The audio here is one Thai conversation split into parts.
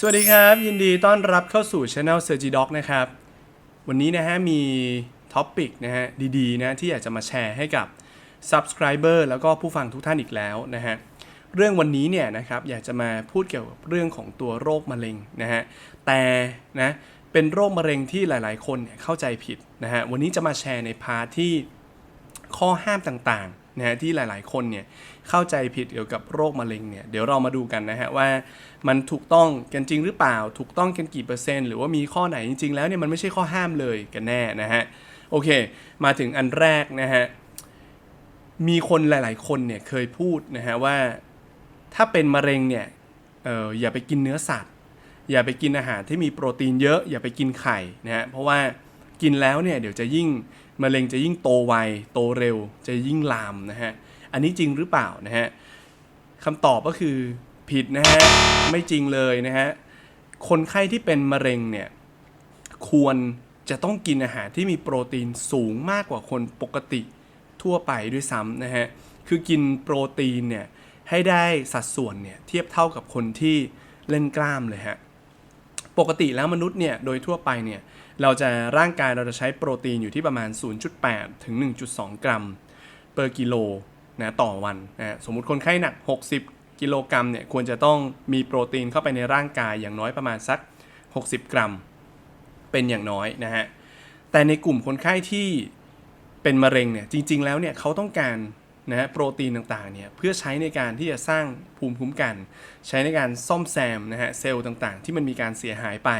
สวัสดีครับ ยินดีต้อนรับเข้าสู่ช anel s e r g i Doc นะครับ วันนี้นะฮะมีท็อปิกนะฮะดีๆนะที่อยากจะมาแชร์ให้กับ Subscriber แล้วก็ผู้ฟังทุกท่านอีกแล้วนะฮะเรื่องวันนี้เนี่ยนะครับอยากจะมาพูดเกี่ยวกับเรื่องของตัวโรคมะเร็งนะฮะแต่นะเป็นโรคมะเร็งที่หลายๆ คนเนี่ยเข้าใจผิดนะฮะวันนี้จะมาแชร์ในพาร์ทที่ข้อห้ามต่างๆนะฮะที่หลายๆ คนเนี่ย เข้าใจผิดเกี่ยวกับโรคมะเร็งเนี่ยเดี๋ยวเรามาดูกันนะฮะว่ามันถูกต้องกันจริงหรือเปล่า ถูกต้องกันกี่เปอร์เซ็นต์หรือว่ามีข้อไหนจริงๆแล้วเนี่ยมันไม่ใช่ข้อห้ามเลยกันแน่นะฮะโอเค มาถึงอันแรกนะฮะมีคนหลาย ๆ คนเนี่ยเคยพูดนะฮะว่าถ้าเป็นมะเร็งเนี่ยเอออย่าไปกินเนื้อสัตว์ อย่าไปกินอาหารที่มีโปรตีนเยอะ อย่าไปกินไข่นะฮะเพราะว่ากินแล้วเนี่ยเดี๋ยวจะยิ่งมะเร็งจะยิ่งโตไวโตเร็วจะยิ่งลามนะฮะ อันนี้จริงหรือเปล่านะฮะคำตอบก็คือผิดนะฮะไม่จริงเลยนะฮะคนไข้ที่เป็นมะเร็งเนี่ยควรจะต้องกินอาหารที่มีโปรตีนสูงมากกว่าคนปกติทั่วไปด้วยซ้ำนะฮะคือกินโปรตีนเนี่ยให้ได้สัดส่วนเนี่ยเทียบเท่ากับคนที่เล่นกล้ามเลยฮะปกติแล้วมนุษย์เนี่ยโดยทั่วไปเนี่ยเราจะร่างกายเราจะใช้โปรตีนอยู่ที่ประมาณ 0.8 ถึง 1.2 กรัมเปอร์กิโล นะต่อวันนะสมมุติคนไข้หนัก 60 กิโลกรัมเนี่ยควรจะต้องมีโปรตีนเข้าไปในร่างกายอย่างน้อยประมาณสัก 60 กรัม เป็นอย่างน้อยนะฮะแต่ในกลุ่มคนไข้ที่เป็นมะเร็งเนี่ยจริง ๆ แล้วเนี่ยเขาต้องการนะฮะโปรตีนต่างๆเนี่ยเพื่อใช้ในการที่จะสร้างภูมิคุ้มกัน ใช้ในการซ่อมแซมนะฮะเซลล์ต่างๆ ที่มันมีการเสียหายไป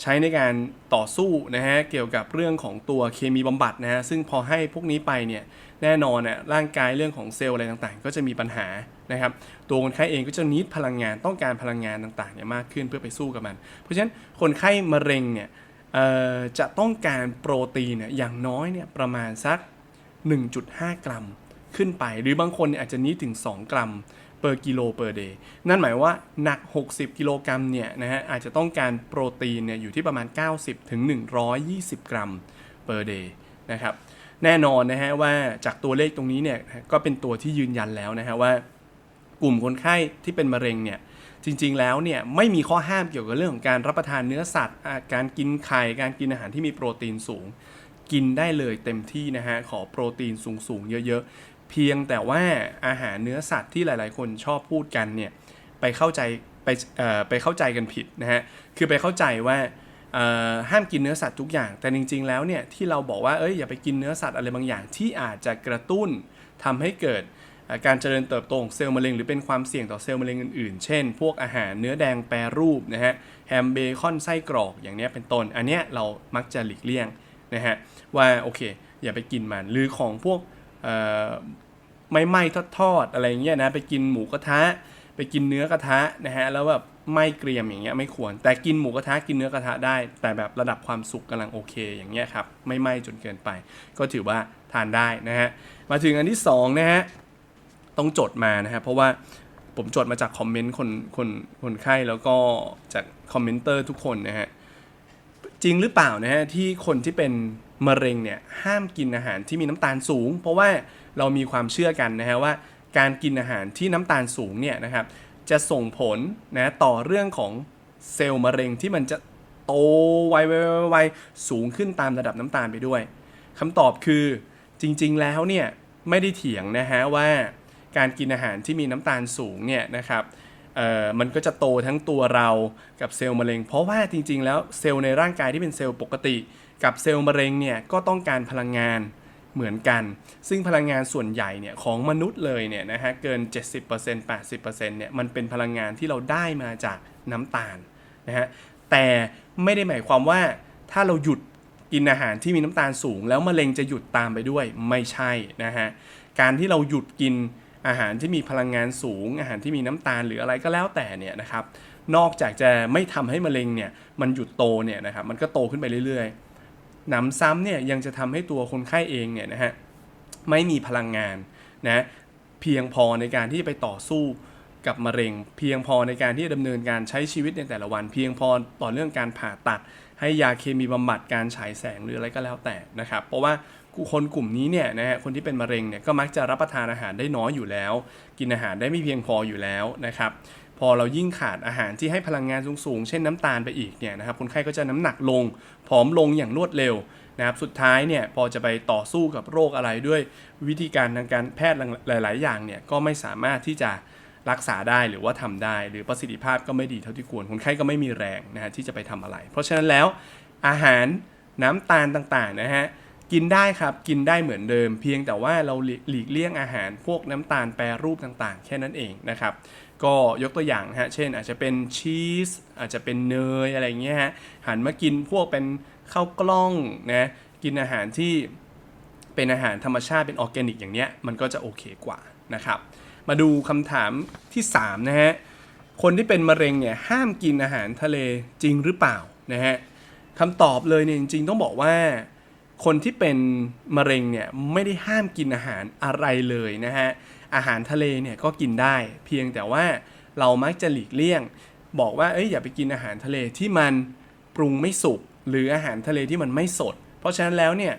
ใช้ในการต่อสู้นะฮะเกี่ยวกับเรื่องของตัวเคมีบำบัดนะฮะซึ่งพอให้พวกนี้ไปเนี่ยแน่นอนน่ะร่างกายเรื่องของเซลล์อะไรต่างๆ ก็จะมีปัญหานะครับตัวคนไข้เองก็จะนิดพลังงานต้องการพลังงานต่างๆเนี่ยมากขึ้นเพื่อไปสู้กับมัน เพราะฉะนั้นคนไข้มะเร็งเนี่ยจะต้องการโปรตีนเนี่ยอย่างน้อยเนี่ยประมาณสัก 1.5 กรัมขึ้นไป หรือบางคนเนี่ยอาจจะนี้ถึง 2 กรัม per กิโล per day นั่นหมายว่าหนัก 60 กิโลกรัมเนี่ยนะฮะอาจจะต้องการโปรตีนเนี่ยอยู่ที่ประมาณ 90ถึง120 กรัม per day นะครับแน่นอนนะฮะว่าจากตัวเลขตรงนี้เนี่ยก็เป็นตัวที่ยืนยันแล้วนะฮะว่ากลุ่มคนไข้ที่เป็นมะเร็งเนี่ยจริงๆแล้วเนี่ยไม่มีข้อห้ามเกี่ยวกับเรื่องของการรับประทานเนื้อสัตว์ การกินไข่การกินอาหารที่มีโปรตีนสูง กินได้เลยเต็มที่นะฮะขอโปรตีนสูงๆเยอะๆ เพียงแต่ว่าอาหารเนื้อสัตว์ที่หลาย ๆ คนชอบพูดกันเนี่ยไปเข้าใจไปเอ่อไปเข้าใจกันผิดนะฮะคือไปเข้าใจว่าห้ามกินเนื้อสัตว์ทุกอย่าง แต่จริง ๆ แล้วเนี่ยที่เราบอกว่าเอ้ยอย่าไปกินเนื้อสัตว์อะไรบางอย่างที่อาจจะกระตุ้นทำให้เกิดการเจริญเติบโตของเซลล์มะเร็งหรือเป็นความเสี่ยงต่อเซลล์มะเร็งอื่นๆ เช่น พวกอาหารเนื้อแดงแปรรูปนะฮะแฮมเบคอนไส้กรอกอย่างเนี้ยเป็นต้น อันเนี้ยเรามักจะหลีกเลี่ยงนะฮะว่าโอเค อย่าไปกินมันหรือของพวก ไม่ไหม้ทอดๆอะไรเงี้ยนะไปกินหมูกระทะ ไปกินเนื้อกระทะนะฮะแล้วแบบไม้เกรียมอย่างเงี้ยไม่ควร แต่กินหมูกระทะกินเนื้อกระทะได้ แต่แบบระดับความสุกกำลังโอเคอย่างเงี้ยครับไม่ไหม้จนเกินไป ก็ถือว่าทานได้นะฮะมาถึงอันที่สองนะฮะต้องจดมานะครับเพราะว่าผมจดมาจากคอมเมนต์คนคนคนไข้แล้วก็จากคอมเมนเตอร์ทุกคนนะฮะจริงหรือเปล่านะฮะที่คนที่เป็น มะเร็งเนี่ยห้ามกินอาหารที่มีน้ำตาลสูง เพราะว่าเรามีความเชื่อกันนะฮะว่า การกินอาหารที่น้ำตาลสูงเนี่ยนะครับจะส่งผลนะต่อเรื่องของเซลล์มะเร็งที่มันจะโตไวๆๆๆสูงขึ้นตามระดับน้ำตาลไปด้วยคำตอบคือจริงๆแล้วเนี่ยไม่ได้เถียงนะฮะว่าการกินอาหารที่มีน้ำตาลสูงเนี่ยนะครับมันก็จะโตทั้งตัวเรากับเซลล์มะเร็ง เพราะว่าจริงๆ แล้วเซลล์ในร่างกายที่เป็นเซลล์ปกติ กับเซลล์มะเร็งเนี่ยก็ต้องการพลังงานเหมือนกัน ซึ่งพลังงานส่วนใหญ่เนี่ยของมนุษย์เลยเนี่ยนะฮะเกิน 70% 80%เนี่ยมันเป็นพลังงานที่เราได้มาจากน้ำตาลนะฮะแต่ไม่ได้หมายความว่าถ้าเราหยุดกินอาหารที่มีน้ำตาลสูง แล้วมะเร็งจะหยุดตามไปด้วยไม่ใช่นะฮะการที่เราหยุดกินอาหารที่มีพลังงานสูง อาหารที่มีน้ำตาลหรืออะไรก็แล้วแต่เนี่ยนะครับนอกจากจะไม่ทำให้มะเร็งเนี่ยมันหยุดโตเนี่ยนะครับมันก็โตขึ้นไปเรื่อยๆ หนำซ้ำเนี่ยยังจะทำให้ตัวคนไข้เองเนี่ยนะฮะไม่มีพลังงานนะเพียงพอในการที่จะไปต่อสู้กับมะเร็ง เพียงพอในการที่จะดำเนินการใช้ชีวิตในแต่ละวัน เพียงพอต่อเรื่องการผ่าตัด ให้ยาเคมีบำบัดการฉายแสงหรืออะไรก็แล้วแต่นะครับ เพราะว่าคนกลุ่มนี้เนี่ยนะฮะคนที่เป็นมะเร็งเนี่ยก็มักจะรับประทานอาหารได้น้อยอยู่แล้ว กินอาหารได้ไม่เพียงพออยู่แล้วนะครับ พอเรายิ่งขาดอาหารที่ให้พลังงานสูงๆ เช่นน้ำตาลไปอีกเนี่ยนะครับคนไข้ก็จะน้ำหนักลง ผอมลงอย่างรวดเร็วนะครับสุดท้ายเนี่ยพอจะไปต่อสู้กับโรคอะไรด้วยวิธีการทางการแพทย์หลาย ๆ อย่างเนี่ยก็ไม่สามารถที่จะรักษาได้หรือว่าทำได้ หรือประสิทธิภาพก็ไม่ดีเท่าที่ควรคนไข้ก็ไม่มีแรงนะฮะที่จะไปทำอะไร เพราะฉะนั้นแล้วอาหารน้ำตาลต่างๆนะฮะกินได้ครับกินได้เหมือนเดิม เพียงแต่ว่าเราหลีกเลี่ยงอาหารพวกน้ำตาลแปรรูปต่างๆ แค่นั้นเองนะครับ ก็ยกตัวอย่างฮะ เช่นอาจจะเป็นชีส อาจจะเป็นเนยอะไรเงี้ยฮะ หันมากินพวกเป็นข้าวกล้องนะ กินอาหารที่เป็นอาหารธรรมชาติเป็นออร์แกนิกอย่างเนี้ย มันก็จะโอเคกว่านะครับ มาดูคำถามที่ 3 นะฮะ คนที่เป็นมะเร็งเนี่ยห้ามกินอาหารทะเลจริงหรือเปล่านะฮะคำตอบเลยเนี่ยจริงๆต้องบอกว่าคนที่เป็นมะเร็งเนี่ยไม่ได้ห้ามกินอาหารอะไรเลยนะฮะ อาหารทะเลเนี่ยก็กินได้ เพียงแต่ว่าเรามักจะหลีกเลี่ยง บอกว่าเอ้ยอย่าไปกินอาหารทะเลที่มันปรุงไม่สุกหรืออาหารทะเลที่มันไม่สด เพราะฉะนั้นแล้วเนี่ย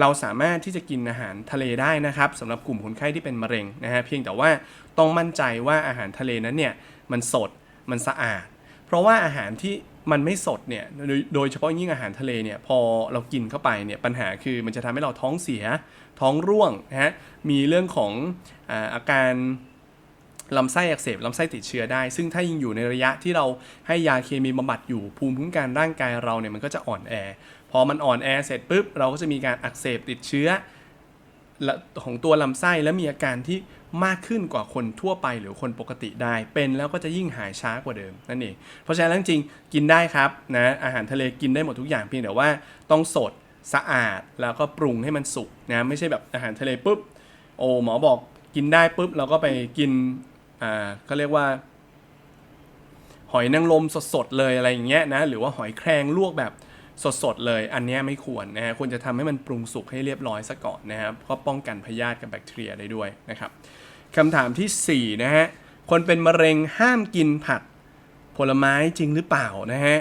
เราสามารถที่จะกินอาหารทะเลได้นะครับสำหรับกลุ่มคนไข้ที่เป็นมะเร็งนะฮะเพียงแต่ว่าต้องมั่นใจว่าอาหารทะเลนั้นเนี่ยมันสดมันสะอาด เพราะว่าอาหารที่มันไม่สดเนี่ยโดยโดยเฉพาะยิ่งอาหารทะเลเนี่ยพอเรากินเข้าไปเนี่ยปัญหาคือมันจะทำให้เราท้องเสีย ท้องร่วงนะฮะ มีเรื่องของอาการลำไส้อักเสบลำไส้ติดเชื้อได้ ซึ่งถ้ายิ่งอยู่ในระยะที่เราให้ยาเคมีบำบัดอยู่ภูมิคุ้มกันร่างกายเราเนี่ยมันก็จะอ่อนแอ พอมันอ่อนแอเสร็จปุ๊บเราก็จะมีการอักเสบติดเชื้อของตัวลำไส้และมีอาการที่มากขึ้นกว่าคนทั่วไปหรือคนปกติได้ เป็นแล้วก็จะยิ่งหายช้ากว่าเดิมนั่นเองเพราะฉะนั้นจริงกินได้ครับนะอาหารทะเลกินได้หมดทุกอย่างเพียงแต่ว่าต้องสด สะอาดแล้วก็ปรุงให้มันสุกนะไม่ใช่แบบอาหารทะเลปุ๊บโอ้หมอบอกกินได้ปุ๊บเราก็ไปกินอ่าเขาเรียกว่า หอยนางรมสดๆเลยอะไรอย่างเงี้ยนะหรือว่าหอยแครงลวกแบบสดๆเลย อันนี้ไม่ควรนะฮะควรจะทำให้มันปรุงสุกให้เรียบร้อยซะก่อนนะครับเพราะป้องกันพยาธิกับแบคทีเรียได้ด้วยนะครับคำถามทีสี่ 4 นะฮะคนเป็นมะเร็งห้ามกินผักผลไม้จริงหรือเปล่านะฮะ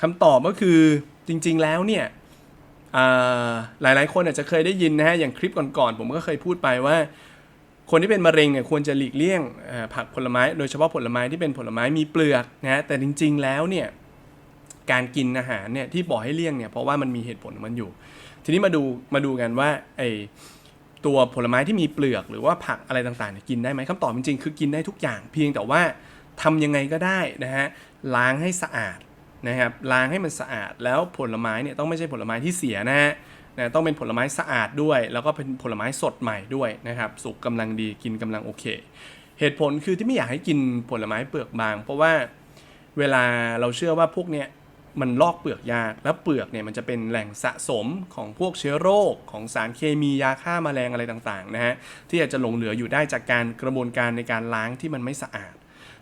คำตอบก็คือจริงๆแล้วเนี่ย หลายๆคนอาจจะเคยได้ยินนะฮะอย่างคลิปก่อนๆผมก็เคยพูดไปว่า คนที่เป็นมะเร็งเนี่ยควรจะหลีกเลี่ยงผักผลไม้ โดยเฉพาะผลไม้ที่เป็นผลไม้มีเปลือกนะฮะแต่จริง ๆ แล้วเนี่ยการกินอาหารเนี่ยที่บอกให้เลี่ยงเนี่ยเพราะว่ามันมีเหตุผลของมันอยู่ ทีนี้มาดูมาดูกันว่าไอตัวผลไม้ที่มีเปลือกหรือว่าผักอะไรต่างๆเนี่ยกินได้ไหมคำตอบจริงๆคือกินได้ทุกอย่างเพียงแต่ว่าทำยังไงก็ได้นะฮะล้างให้สะอาด นะครับล้างให้มันสะอาดแล้วผลไม้เนี่ยต้องไม่ใช่ผลไม้ที่เสียนะฮะนะต้องเป็นผลไม้สะอาดด้วย แล้วก็เป็นผลไม้สดใหม่ด้วยนะครับ สุกกำลังดีกินกำลังโอเค เหตุผลคือที่ไม่อยากให้กินผลไม้เปลือกบาง เพราะว่าเวลาเราเชื่อว่าพวกเนี้ยมันลอกเปลือกยาก แล้วเปลือกเนี่ยมันจะเป็นแหล่งสะสมของพวกเชื้อโรค ของสารเคมียาฆ่ามาแมลงอะไรต่างๆนะฮะที่อาจจะหลงเหลืออยู่ได้จากการกระบวนการในการล้างที่มันไม่สะอาด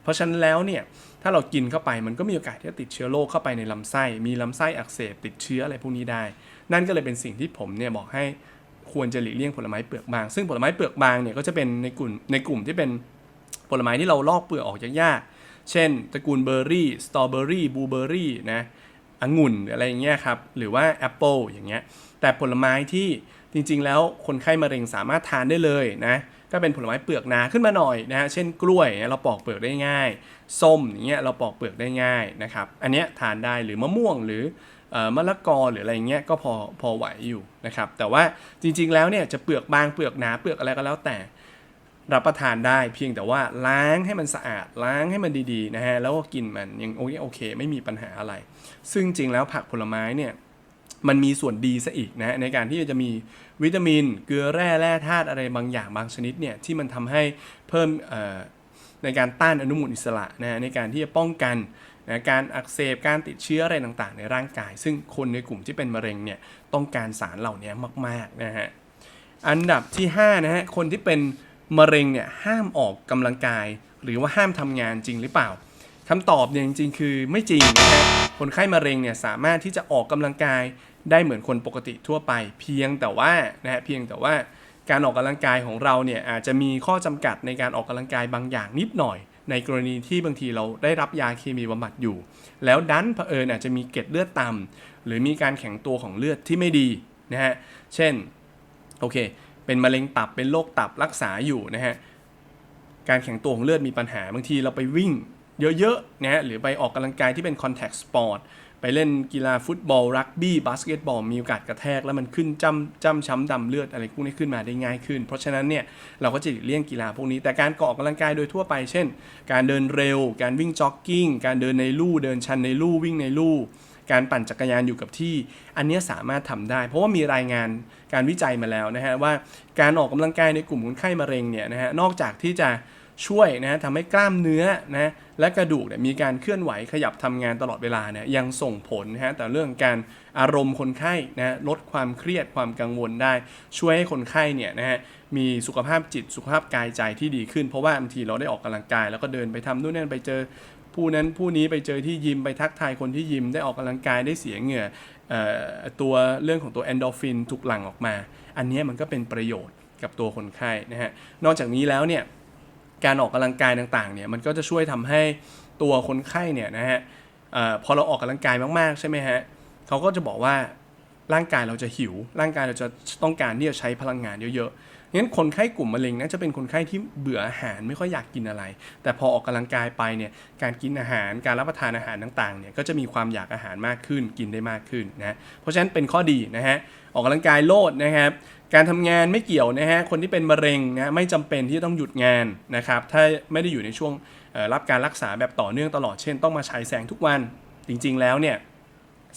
เพราะฉะนั้นแล้วเนี่ยถ้าเรากินเข้าไปมันก็มีโอกาสที่จะติดเชื้อโรคเข้าไปในลำไส้ มีลำไส้อักเสบติดเชื้ออะไรพวกนี้ได้ นั่นก็เลยเป็นสิ่งที่ผมเนี่ยบอกให้ควรจะหลีกเลี่ยงผลไม้เปลือกบาง ซึ่งผลไม้เปลือกบางเนี่ยก็จะเป็นในกลุ่มในกลุ่มที่เป็นผลไม้ที่เราลอกเปลือกออกยากๆ เช่น ตระกูลเบอร์รี่ สตรอเบอรี่บลูเบอร์รี่นะองุ่นอะไรอย่างเงี้ยครับ หรือว่าแอปเปิลอย่างเงี้ย แต่ผลไม้ที่จริงๆ แล้วคนไข้มะเร็งสามารถทานได้เลยนะ ก็เป็นผลไม้เปลือกหนาขึ้นมาหน่อยนะฮะเช่นกล้วยเราปอกเปลือกได้ง่ายส้มอย่างเงี้ยเราปอกเปลือกได้ง่ายนะครับอันเนี้ยทานได้หรือมะม่วงหรือมะละกอหรืออะไรเงี้ยก็พอพอไหวอยู่นะครับแต่ว่าจริงๆแล้วเนี่ยจะเปลือกบางเปลือกหนาเปลือกอะไรก็แล้วแต่รับประทานได้เพียงแต่ว่าล้างให้มันสะอาดล้างให้มันดีๆนะฮะแล้วก็กินมันยังโอเคโอเค ไม่มีปัญหาอะไร ซึ่งจริงแล้วผักผลไม้เนี่ย มันมีส่วนดีซะอีกนะในการที่จะมีวิตามิน เกลือแร่แร่ธาตุอะไรบางอย่างบางชนิดเนี่ยที่มันทำให้เพิ่มในการต้านอนุมูลอิสระนะในการที่จะป้องกันนะการอักเสบการติดเชื้ออะไรต่างๆ ในร่างกาย ซึ่งคนในกลุ่มที่เป็นมะเร็งเนี่ยต้องการสารเหล่านี้มากๆนะฮะอันดับที่5นะฮะคนที่เป็นมะเร็งเนี่ยห้ามออกกำลังกาย หรือว่าห้ามทำงานจริงหรือเปล่าคำตอบเนี่ยจริงๆ คือไม่จริงนะฮะคนไข้มะเร็งเนี่ยสามารถที่จะออกกำลังกาย ได้เหมือนคนปกติทั่วไป เพียงแต่ว่านะฮะเพียงแต่ว่าการออกกำลังกายของเราเนี่ยอาจจะมีข้อจำกัดในการออกกำลังกายบางอย่างนิดหน่อย ในกรณีที่บางทีเราได้รับยาเคมีบำบัดอยู่ แล้วดันเผอิญอาจจะมีเกล็ดเลือดต่ำหรือมีการแข็งตัวของเลือดที่ไม่ดีนะฮะเช่นโอเค เป็นมะเร็งตับเป็นโรคตับรักษาอยู่นะฮะการแข็งตัวของเลือดมีปัญหาบางทีเราไปวิ่งเยอะๆนะฮะหรือไปออกกำลังกายที่เป็น contact sport ไปเล่นกีฬาฟุตบอล รักบี้บาสเกตบอลมีโอกาสกระแทก แล้วมันขึ้นจ้ำจ้ำช้ำดำเลือดอะไรพวกนี้ขึ้นมาได้ง่ายขึ้น เพราะฉะนั้นเนี่ยเราก็จะหลีกเลี่ยงกีฬาพวกนี้ แต่การออกกำลังกายโดยทั่วไป เช่น การเดินเร็ว การวิ่งจ็อกกิ้ง การเดินในลู่เดินชันในลู่วิ่งในลู่การปั่นจักรยานอยู่กับที่ อันเนี้ยสามารถทำได้ เพราะว่ามีรายงานการวิจัยมาแล้วนะฮะว่าการออกกำลังกายในกลุ่มคนไข้มะเร็งเนี่ยนะฮะนอกจากที่จะ ช่วยนะฮะทำให้กล้ามเนื้อนะและกระดูกเนี่ยมีการเคลื่อนไหวขยับทำงานตลอดเวลาเนี่ยยังส่งผลนะฮะแต่เรื่องการอารมณ์คนไข้นะลดความเครียดความกังวลได้ ช่วยให้คนไข้เนี่ยนะฮะมีสุขภาพจิตสุขภาพกายใจที่ดีขึ้น เพราะว่าบางทีเราได้ออกกำลังกาย แล้วก็เดินไปทำนู่นนั่นไปเจอผู้นั้นผู้นี้ไปเจอที่ยิมไปทักทายคนที่ยิมได้ออกกำลังกายได้เสียเหงื่ออตัวเรื่องของตัวแอนโดรฟินถูกหลั่งออกมา อันนี้มันก็เป็นประโยชน์กับตัวคนไข้นะฮะนอกจากนี้แล้วเนี่ย การออกกำลังกายต่างๆเนี่ยมันก็จะช่วยทำให้ตัวคนไข้เนี่ยนะฮะพอเราออกกำลังกายมากๆใช่ไหมฮะเขาก็จะบอกว่าร่างกายเราจะหิว ร่างกายเราจะต้องการที่จะใช้พลังงานเยอะๆ งั้นคนไข้กลุ่มมะเร็งน่าจะเป็นคนไข้ที่เบื่ออาหารไม่ค่อยอยากกินอะไร แต่พอออกกำลังกายไปเนี่ยการกินอาหารการรับประทานอาหารต่างๆเนี่ยก็จะมีความอยากอาหารมากขึ้นกินได้มากขึ้นนะเพราะฉะนั้นเป็นข้อดีนะฮะออกกำลังกายโลดนะครับการทำงานไม่เกี่ยวนะฮะคนที่เป็นมะเร็งนะไม่จำเป็นที่ต้องหยุดงานนะครับถ้าไม่ได้อยู่ในช่วงรับการรักษาแบบต่อเนื่องตลอดเช่น ต้องมาฉายแสงทุกวันจริง ๆ แล้วเนี่ย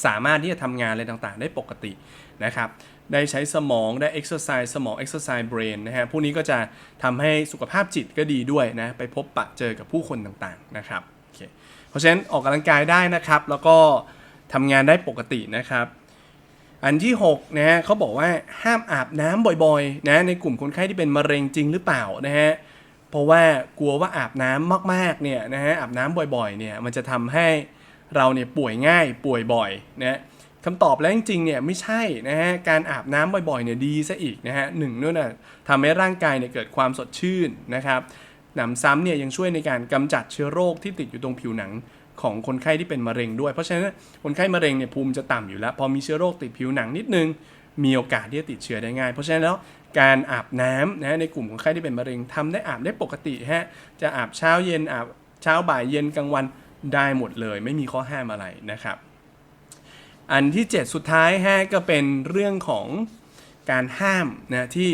สามารถที่จะทำงานอะไรต่างๆ ได้ปกตินะครับ ได้ใช้สมองได้ exercise สมอง exercise brain นะฮะพวกนี้ก็จะทำให้สุขภาพจิตก็ดีด้วยนะไปพบปะเจอกับผู้คนต่างๆนะครับโอเคเพราะฉะนั้นออกกำลังกายได้นะครับ แล้วก็ทำงานได้ปกตินะครับ อันที่6นะฮะเขาบอกว่าห้ามอาบน้ำบ่อยๆนะในกลุ่มคนไข้ที่เป็นมะเร็งจริงหรือเปล่านะฮะเพราะว่ากลัวว่าอาบน้ำมากๆเนี่ยนะฮะอาบน้ำบ่อยๆเนี่ยมันจะทำให้เราเนี่ยป่วยง่ายป่วยบ่อยนะ คำตอบแล้วจริงๆเนี่ยไม่ใช่นะฮะการอาบน้ำบ่อยๆเนี่ยดีซะอีกนะฮะหนึ่งนู่นน่ะทำให้ร่างกายเนี่ยเกิดความสดชื่นนะครับหนำซ้ำเนี่ยยังช่วยในการกำจัดเชื้อโรคที่ติดอยู่ตรงผิวหนังของคนไข้ที่เป็นมะเร็งด้วย เพราะฉะนั้นคนไข้มะเร็งเนี่ยภูมิจะต่ำอยู่แล้ว พอมีเชื้อโรคติดผิวหนังนิดนึง มีโอกาสที่จะติดเชื้อได้ง่าย เพราะฉะนั้นแล้วการอาบน้ำนะในกลุ่มคนไข้ที่เป็นมะเร็งทำได้อาบได้ปกติฮะจะอาบเช้าเย็นอาบเช้าบ่ายเย็นกลางวันได้หมดเลย ไม่มีข้อห้ามอะไรนะครับ อันที่ 7 สุดท้ายฮะก็เป็นเรื่องของการห้ามนะที่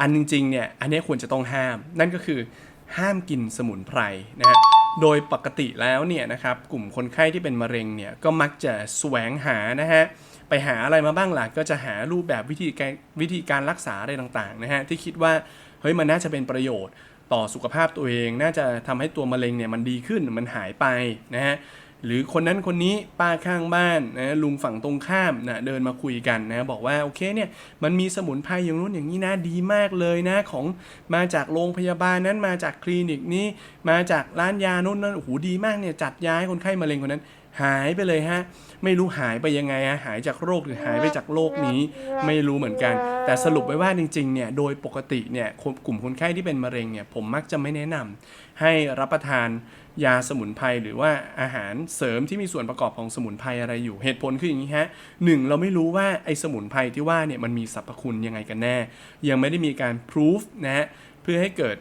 อันจริงๆเนี่ยอันนี้ควรจะต้องห้าม นั่นก็คือห้ามกินสมุนไพรนะฮะโดยปกติแล้วเนี่ยนะครับกลุ่มคนไข้ที่เป็นมะเร็งเนี่ยก็มักจะแสวงหานะฮะไปหาอะไรมาบ้างล่ะก็จะหารูปแบบวิธีการวิธีการรักษาอะไรต่างๆนะฮะที่คิดว่าเฮ้ยมันน่าจะเป็นประโยชน์ต่อสุขภาพตัวเอง น่าจะทำให้ตัวมะเร็งเนี่ยมันดีขึ้นมันหายไปนะฮะ หรือคนนั้นคนนี้ป้าข้างบ้านนะลุงฝั่งตรงข้ามนะเดินมาคุยกันนะบอกว่าโอเคเนี่ยมันมีสมุนไพรอย่างนู้นอย่างนี้นะดีมากเลยนะของมาจากโรงพยาบาลนั้นมาจากคลินิกนี้ มาจากร้านยานู้นนั่นโอ้โหดีมากเนี่ยจัดยาให้คนไข้มะเร็งคนนั้น หายไปเลยฮะ ไม่รู้หายไปยังไงฮะหายจากโรคหรือหายไปจากโรคนี้ ไม่รู้เหมือนกัน แต่สรุปไว้ว่าจริงๆเนี่ยโดยปกติเนี่ยคนกลุ่มคนไข้ที่เป็นมะเร็งเนี่ยผมมักจะไม่แนะนำให้รับประทานยาสมุนไพรหรือว่าอาหารเสริมที่มีส่วนประกอบของสมุนไพรอะไรอยู่เหตุผลคืออย่างนี้ฮะหนึ่งเราไม่รู้ว่าไอ้สมุนไพรที่ว่าเนี่ยมันมีสรรพคุณยังไงกันแน่ ยังไม่ได้มีการพิสูจนะฮะเพื่อให้เกิด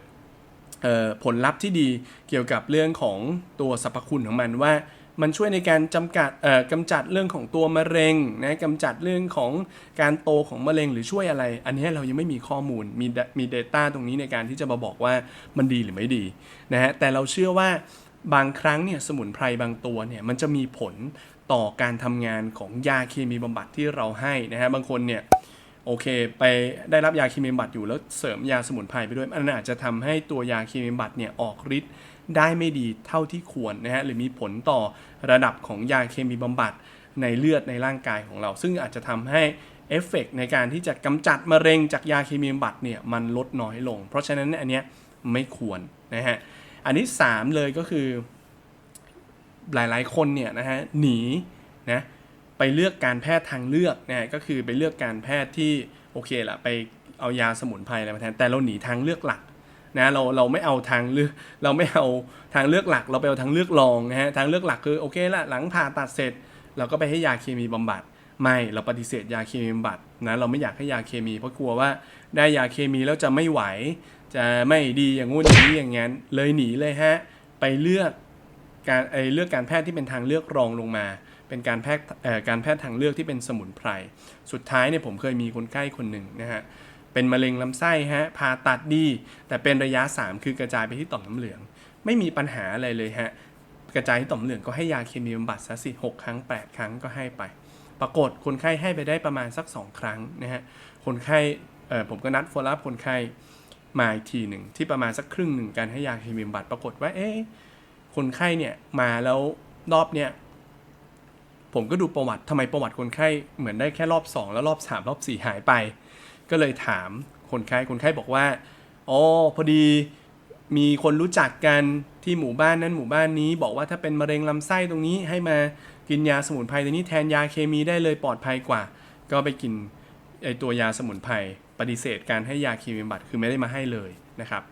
เอ่อผลลัพธ์ที่ดีเกี่ยวกับเรื่องของตัวสรรพคุณของมันว่า มันช่วยในการจำกัดเอ่อกำจัดเรื่องของตัวมะเร็งนะกำจัดเรื่องของการโตของมะเร็งหรือช่วยอะไร อันนี้เรายังไม่มีข้อมูลมีมี Data ตรงนี้ในการที่จะมาบอกว่ามันดีหรือไม่ดีนะฮะแต่เราเชื่อว่าบางครั้งเนี่ยสมุนไพรบางตัวเนี่ยมันจะมีผลต่อการทำงานของยาเคมีบำบัดที่เราให้นะฮะบางคนเนี่ยโอเค ไปได้รับยาเคมีบำบัดอยู่แล้วเสริมยาสมุนไพรไปด้วยมันอาจจะทำให้ตัวยาเคมีบำบัดเนี่ยออกฤทธิ์ ได้ไม่ดีเท่าที่ควรนะฮะหรือมีผลต่อระดับของยาเคมีบำบัดในเลือดในร่างกายของเรา ซึ่งอาจจะทำให้เอฟเฟกต์ในการที่จะกำจัดมะเร็งจากยาเคมีบำบัดเนี่ยมันลดน้อยลง เพราะฉะนั้นอันเนี้ยไม่ควรนะฮะอันที่ 3 เลยก็คือ หลายๆคนเนี่ยนะฮะหนีนะไปเลือกการแพทย์ทางเลือกนะฮะก็คือไปเลือกการแพทย์ที่โอเคละไปเอายาสมุนไพรอะไรมาแทนแต่เราหนีทางเลือกหลัก นะเราเราไม่เอาทางเลือกเราไม่เอาทางเลือกหลัก เราไปเอาทางเลือกรองนะฮะทางเลือกหลักคือโอเคละหลังผ่าตัดเสร็จ เราก็ไปให้ยาเคมีบำบัด ไม่เราปฏิเสธยาเคมีบำบัดนะเราไม่อยากให้ยาเคมี เพราะกลัวว่าได้ยาเคมีแล้วจะไม่ไหว จะไม่ดีอย่างงู้นอย่างนี้อย่างงั้นเลยหนีเลยฮะไปเลือกการไอเลือกการแพทย์ที่เป็นทางเลือกรองลงมา เป็นการแพทย์การแพทย์ทางเลือกที่เป็นสมุนไพร สุดท้ายเนี่ยผมเคยมีคนไข้คนหนึ่งนะฮะ เป็นมะเร็งลำไส้ฮะผ่าตัดดี แต่เป็นระยะ 3 คือกระจายไปที่ต่อมน้ำเหลือง ไม่มีปัญหาอะไรเลยฮะกระจายที่ต่อมน้ำเหลืองก็ให้ยาเคมีบำบัดซะสิหกครั้ง 8 ครั้งก็ให้ไป ปรากฏคนไข้ให้ไปได้ประมาณสัก 2 ครั้งนะฮะคนไข้เออผมก็นัด follow up คนไข้มาอีกทีหนึ่งที่ประมาณสักครึ่งหนึ่งการให้ยาเคมีบำบัดปรากฏว่าเอ๊ะคนไข้เนี่ยมาแล้วรอบเนี่ยผมก็ดูประวัติทำไมประวัติคนไข้เหมือนได้แค่รอบ 2 แล้วรอบ 3 รอบ 4 หายไป ก็เลยถามคนไข้คนไข้บอกว่าอ๋อพอดีมีคนรู้จักกันที่หมู่บ้านนั้นหมู่บ้านนี้ บอกว่าถ้าเป็นมะเร็งลำไส้ตรงนี้ให้มากินยาสมุนไพรตัวนี้แทนยาเคมีได้เลยปลอดภัยกว่า ก็ไปกินไอตัวยาสมุนไพรปฏิเสธการให้ยาเคมีบำบัดคือไม่ได้มาให้เลยนะครับ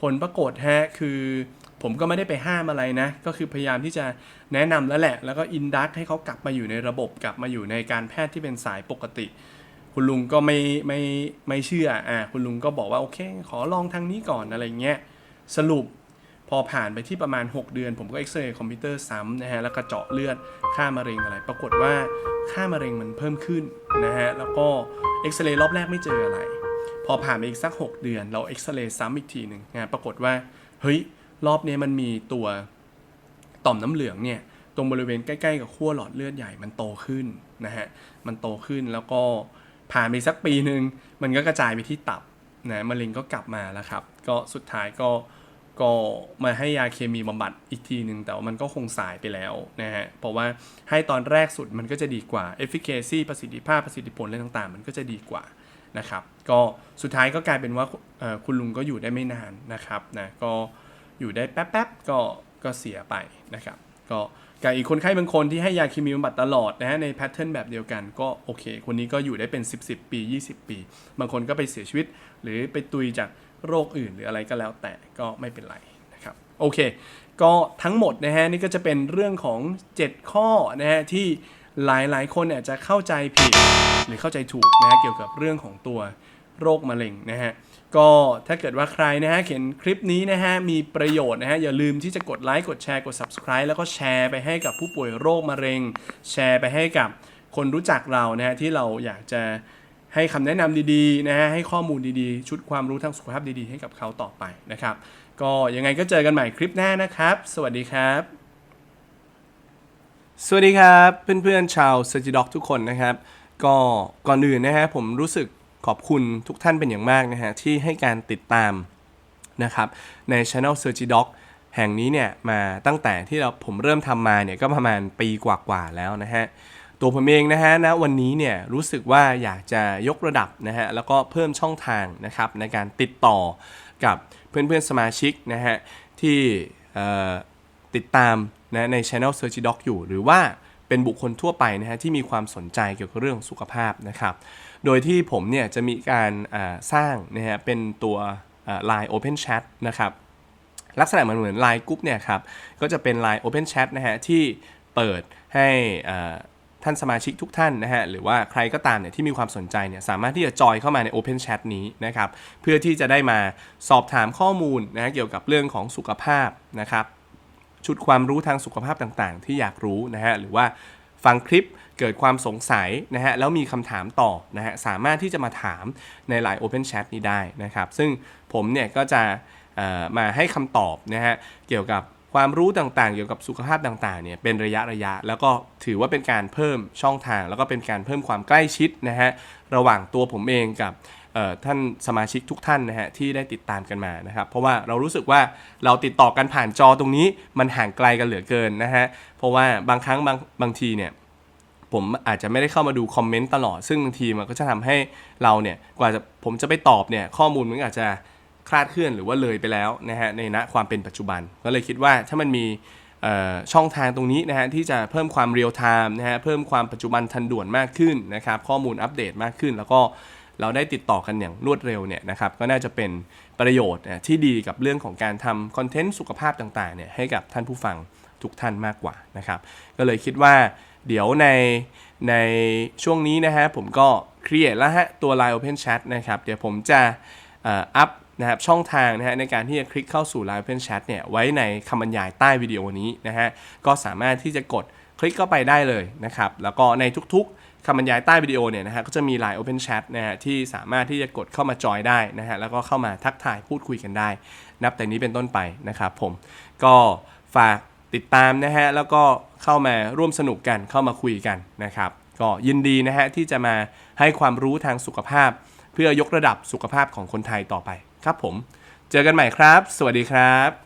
ผลปรากฏฮะคือผมก็ไม่ได้ไปห้ามอะไรนะ ก็คือพยายามที่จะแนะนำแล้วแหละ แล้วก็อินดักให้เขากลับมาอยู่ในระบบกลับมาอยู่ในการแพทย์ที่เป็นสายปกติ คุณลุงก็ไม่ไม่ไม่เชื่ออ่าคุณลุงก็บอกว่าโอเค ขอลองทางนี้ก่อนอะไรเงี้ยสรุปพอผ่านไปที่ประมาณ 6 เดือน ผมก็เอ็กซเรย์คอมพิวเตอร์ซ้ำนะฮะแล้วก็เจาะเลือดค่ามะเร็งอะไร ปรากฏว่าค่ามะเร็งมันเพิ่มขึ้นนะฮะแล้วก็เอ็กซเรย์รอบแรกไม่เจออะไร พอผ่านไปอีกสัก 6 เดือน เราเอ็กซเรย์ซ้ำอีกทีหนึ่งนะปรากฏว่าเฮ้ยรอบนี้มันมีตัวต่อมน้ำเหลืองเนี่ยตรงบริเวณใกล้ ๆ กับขั้วหลอดเลือดใหญ่มันโตขึ้นนะฮะมันโตขึ้นแล้วก็ ผ่านไปสักปีหนึ่งมันก็กระจายไปที่ตับนะมะเร็งก็กลับมาแล้วครับ ก็สุดท้ายก็ก็มาให้ยาเคมีบำบัดอีกทีหนึ่งแต่ว่ามันก็คงสายไปแล้วนะฮะ เพราะว่าให้ตอนแรกสุดมันก็จะดีกว่า efficacy ประสิทธิภาพประสิทธิผลอะไรต่างๆ มันก็จะดีกว่านะครับ ก็สุดท้ายก็กลายเป็นว่าคุณลุงก็อยู่ได้ไม่นานนะครับนะก็อยู่ได้แป๊บๆก็ก็เสียไปนะครับ ก็ กับอีกคนไข้บางคนที่ให้ยาเคมีบำบัดตลอดนะฮะในแพทเทิร์นแบบเดียวกันก็โอเค คนนี้ก็อยู่ได้เป็น 10 10 ปี 20 ปี บางคนก็ไปเสียชีวิต หรือไปตุยจากโรคอื่นหรืออะไรก็แล้วแต่ก็ไม่เป็นไรนะครับโอเค ก็ทั้งหมดนะฮะนี่ก็จะเป็นเรื่องของ 7 ข้อนะฮะที่หลายๆ คนเนี่ยจะเข้าใจผิดหรือเข้าใจถูกนะฮะเกี่ยวกับเรื่องของตัว โรคมะเร็งนะฮะก็ถ้าเกิดว่าใครนะฮะเห็นคลิปนี้นะฮะมีประโยชน์นะฮะอย่าลืมที่จะกดไลค์กดแชร์กด subscribe แล้วก็แชร์ไปให้กับผู้ป่วยโรคมะเร็ง แชร์ไปให้กับคนรู้จักเรานะฮะที่เราอยากจะให้คำแนะนำดีๆนะฮะให้ข้อมูลดีๆ ชุดความรู้ทางสุขภาพดีๆ ให้กับเขาต่อไปนะครับ ก็ยังไงก็เจอกันใหม่คลิปหน้านะครับ สวัสดีครับสวัสดีครับ เพื่อนๆชาวเซจิด็อกทุกคนนะครับ ก็ก่อนอื่นนะฮะผมรู้สึก ขอบคุณทุกท่านเป็นอย่างมากนะฮะที่ให้การติดตามนะครับใน Channel s u r g i Doc แห่งนี้เนี่ยมาตั้งแต่ที่เราผมเริ่มทำมาเนี่ยก็ประมาณปีกว่าๆแล้วนะฮะตัวผมเองนะฮะณวันนี้เนี่ยรู้สึกว่าอยากจะยกระดับนะฮะแล้วก็เพิ่มช่องทางนะครับในการติดต่อกับเพื่อนๆสมาชิกนะฮะที่ติดตามนะใน Channel Search Doc อยู่ หรือว่าเป็นบุคคลทั่วไปนะฮะที่มีความสนใจเกี่ยวกับเรื่องสุขภาพนะครับ โดยที่ผมเนี่ยจะมีการสร้างนะฮะเป็นตัว Line Open Chat นะครับลักษณะเหมือนเหมือน Line กรุ๊ปเนี่ยครับก็จะเป็น Line Open Chat นะฮะที่เปิดให้ท่านสมาชิกทุกท่านนะฮะหรือว่าใครก็ตามเนี่ยที่มีความสนใจเนี่ยสามารถที่จะจอยเข้ามาใน Open Chat นี้นะครับเพื่อที่จะได้มาสอบถามข้อมูลนะฮะเกี่ยวกับเรื่องของสุขภาพนะครับชุดความรู้ทางสุขภาพต่างๆ ที่อยากรู้นะฮะหรือว่าฟังคลิป เกิดความสงสัยนะฮะแล้วมีคำถามต่อนะฮะสามารถที่จะมาถามใน Line Open Chat นี้ได้นะครับ ซึ่งผมเนี่ยก็จะมาให้คำตอบนะฮะเกี่ยวกับความรู้ต่างๆ เกี่ยวกับสุขภาพต่างๆเนี่ยเป็นระยะระยะ แล้วก็ถือว่าเป็นการเพิ่มช่องทาง แล้วก็เป็นการเพิ่มความใกล้ชิดนะฮะระหว่างตัวผมเองกับท่านสมาชิกทุกท่านนะฮะที่ได้ติดตามกันมานะครับ เพราะว่าเรารู้สึกว่าเราติดต่อกันผ่านจอตรงนี้มันห่างไกลกันเหลือเกินนะฮะเพราะว่าบางครั้งบางบางทีเนี่ย ผมอาจจะไม่ได้เข้ามาดูคอมเมนต์ตลอด ซึ่งบางทีมันก็จะทำให้เราเนี่ยกว่าจะผมจะไปตอบเนี่ยข้อมูลมันอาจจะคลาดเคลื่อนหรือว่าเลยไปแล้วนะฮะในณความเป็นปัจจุบัน ก็เลยคิดว่าถ้ามันมีช่องทางตรงนี้นะฮะที่จะเพิ่มความเรียลไทม์นะฮะเพิ่มความปัจจุบันทันด่วนมากขึ้นนะครับข้อมูลอัปเดตมากขึ้น แล้วก็เราได้ติดต่อกันอย่างรวดเร็วเนี่ยนะครับก็น่าจะเป็นประโยชน์นะที่ดีกับเรื่องของการทำคอนเทนต์สุขภาพต่างๆเนี่ยให้กับท่านผู้ฟังทุกท่านมากกว่านะครับก็เลยคิดว่า เดี๋ยวในในช่วงนี้นะฮะผมก็ create แล้วฮะ ตัว Line Open Chat นะครับ เดี๋ยวผมจะอัพนะครับช่องทางนะฮะในการที่จะคลิกเข้าสู่ Line Open Chat เนี่ยไว้ในคำบรรยายใต้วิดีโอนี้นะฮะ ก็สามารถที่จะกดคลิกเข้าไปได้เลยนะครับ แล้วก็ในทุกๆคำบรรยายใต้วิดีโอเนี่ยนะฮะก็จะมี Line Open Chat นะฮะที่สามารถที่จะกดเข้ามาจอยได้นะฮะแล้วก็เข้ามาทักทายพูดคุยกันได้ นับแต่นี้เป็นต้นไปนะครับผมก็ฝากติดตามนะฮะแล้วก็ เข้ามาร่วมสนุกกันเข้ามาคุยกันนะครับ ก็ยินดีนะฮะที่จะมาให้ความรู้ทางสุขภาพ เพื่อยกระดับสุขภาพของคนไทยต่อไปครับผม เจอกันใหม่ครับ สวัสดีครับ